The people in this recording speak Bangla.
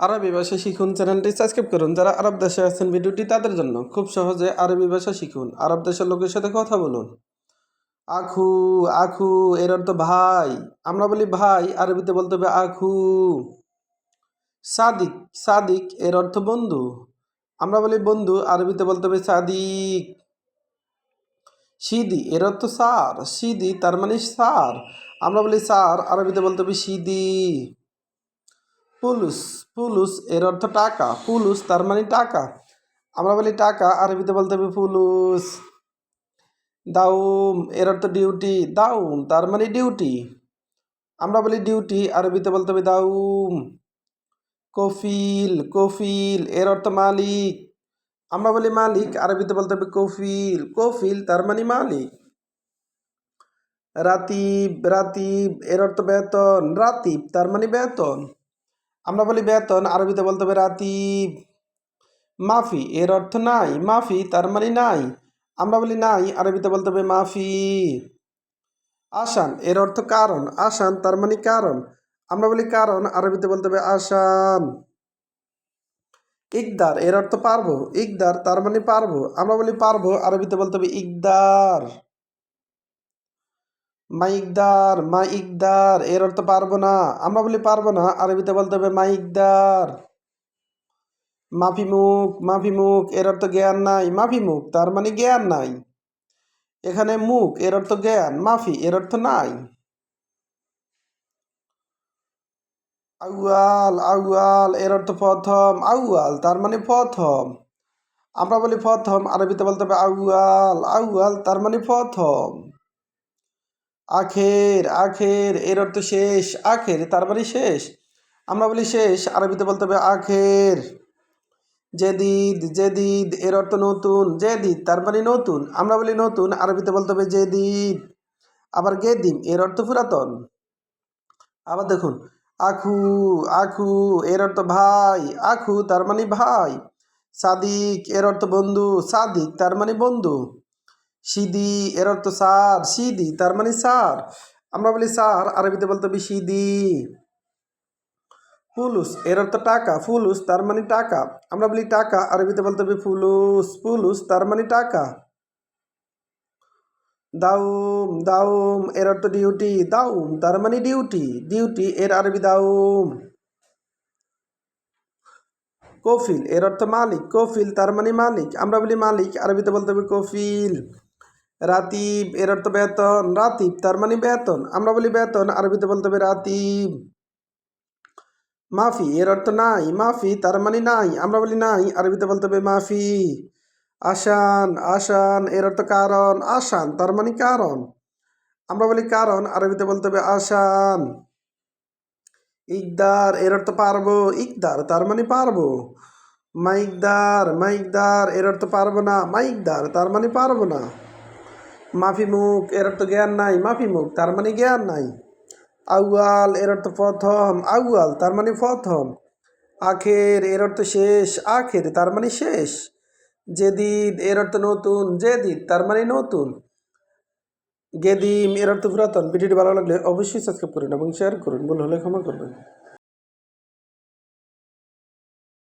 আরবি ভাষা শিখুন চ্যানেলটি সাবস্ক্রাইব করুন। যারা আরব দেশে আছেন ভিডিওটি তাদের জন্য খুব সহজে আরবি ভাষা শিখুন। আরব দেশের লোকের সাথে কথা বলুন। আখু আখু, এর অর্থ ভাই। আমরা বলি ভাই, আরবিতে বলতে হবে আখু। সাদিক সাদিক, এর অর্থ বন্ধু। আমরা বলি বন্ধু, আরবিতে বলতে হবে সাদিক। সিদি, এর অর্থ সার। সিদি, তার মানে সার। আমরা বলি সার, আরবিতে বলতে হবে সিদি। পুলুস পুলুস এর অর্থ টাকা, পুলুস তার মানে টাকা। আমরা বলি টাকা, আরবিতে বলতে হবে পুলুস। দাউম এর অর্থ ডিউটি দাউম তার মানে ডিউটি আমরা বলি ডিউটি আরবিতে বলতে হবে দাউম। কফিল কফিল এর অর্থ মালিক। আমরা বলি মালিক, আরবিতে বলতে হবে কফিল। কফিল তার মানে মালিক। রাতিব রাতিব এর অর্থ বেতন। রাতিব তার মানে বেতন। আমরা বলি বেতন, আরবিতে বলতে হবে রাতিব মাফি, এর অর্থ নাই। মাফি, তার মানে নাই। আমরা বলি নাই, আরবিতে বলতে হবে মাফি। আসান, এর অর্থ কারণ। আসান, তার মানে কারণ। আমরা বলি কারণ, আরবিতে বলতে হবে আসান। ইকদার, এর অর্থ পারব। ইকদার, তার মানে পারব। আমরা বলি পারব, আরবিতে বলতে হবে ইকদার। মা ইকদার মা ইকদার এর অর্থ পারব না। আমরা বলি পারব না, আরবিতে বলতে হবে মাইকদার। মাফি মুখ মাফি মুখ এর অর্থ জ্ঞান নাই। মাফি মুখ তার মানে জ্ঞান নাই। এখানে মুখ এর অর্থ জ্ঞান। মাফি, এর অর্থ নাই। আউয়াল আউয়াল, এর অর্থ প্রথম। আউয়াল, তার মানে প্রথম। আমরা বলি প্রথম, আরবিতে বলতে হবে আউয়াল। আউয়াল, তার মানে প্রথম। আখের আখের, এর অর্থ শেষ, আখের, তার মানে শেষ। আমরা বলি শেষ, আরবিতে বলতে হবে আখের। জেদিদ জেদিদ, এর অর্থ নতুন, জেদিদ, তার মানে নতুন। আমরা বলি নতুন, আরবিতে বলতে হবে জেদিদ। আবার গেদিম, এর অর্থ পুরাতন। আবার দেখুন, আখু আখু, এর অর্থ ভাই, আখু, তার মানে ভাই। সাদিক, এর অর্থ বন্ধু। সাদিক, তার মানে বন্ধু। সিদি, এর অর্থ সার সিদি, তার মানে সার আমরা বলি সার আরবিতে বলতে হবে সিদি। ফুলুস, এর অর্থ টাকা, ফুলুস, তার মানে টাকা। আমরা বলি টাকা, আরবিতে বলতে হবে ফুলুস ফুলুস, তার মানে টাকা। দাউম দাউম, এর অর্থ ডিউটি দাউম, তার মানে ডিউটি ডিউটি এর আরবি দাউম। কফিল, এর অর্থ মালিক, কফিল, তার মানে মালিক। আমরা বলি মালিক, আরবিতে বলতে হবে কফিল। রাতিব এর অর্থ বেতন রাতিব তার মানে বেতন। আমরা বলি বেতন, আরবিতে বলতে হবে রাতিব মাফি এর অর্থ নাই। মাফি, তার মানে নাই। আমরা বলি নাই, আরবিতে বলতে হবে মাফি। আসান আসান এর অর্থ কারণ। আসান, তার মানে কারণ। আমরা বলি কারণ, আরবিতে বলতে হবে আসান। ইকদার এর অর্থ পারব। ইকদার, তার মানে পারব। মাইকদার মাইকদার এর অর্থ পারব না। মাইকদার, তার মানে পারব না। মাফি মুখ, এর তো জ্ঞান নাই, মাফি মুখ, তার মানে জ্ঞান নাই। আউয়াল, এর অর্থ প্রথম, আউয়াল, তার মানে প্রথম। আখের, এর অর্থ শেষ, আখের, তার মানে শেষ। জেদিদ, এর অর্থ নতুন, জেদিদ, তার মানে নতুন। গেদিম, এর অর্থ পুরাতন। ভিডিওটি ভালো লাগলে অবশ্যই সাবস্ক্রাইব করুন এবং শেয়ার করুন। ভুল হলে ক্ষমা করবেন।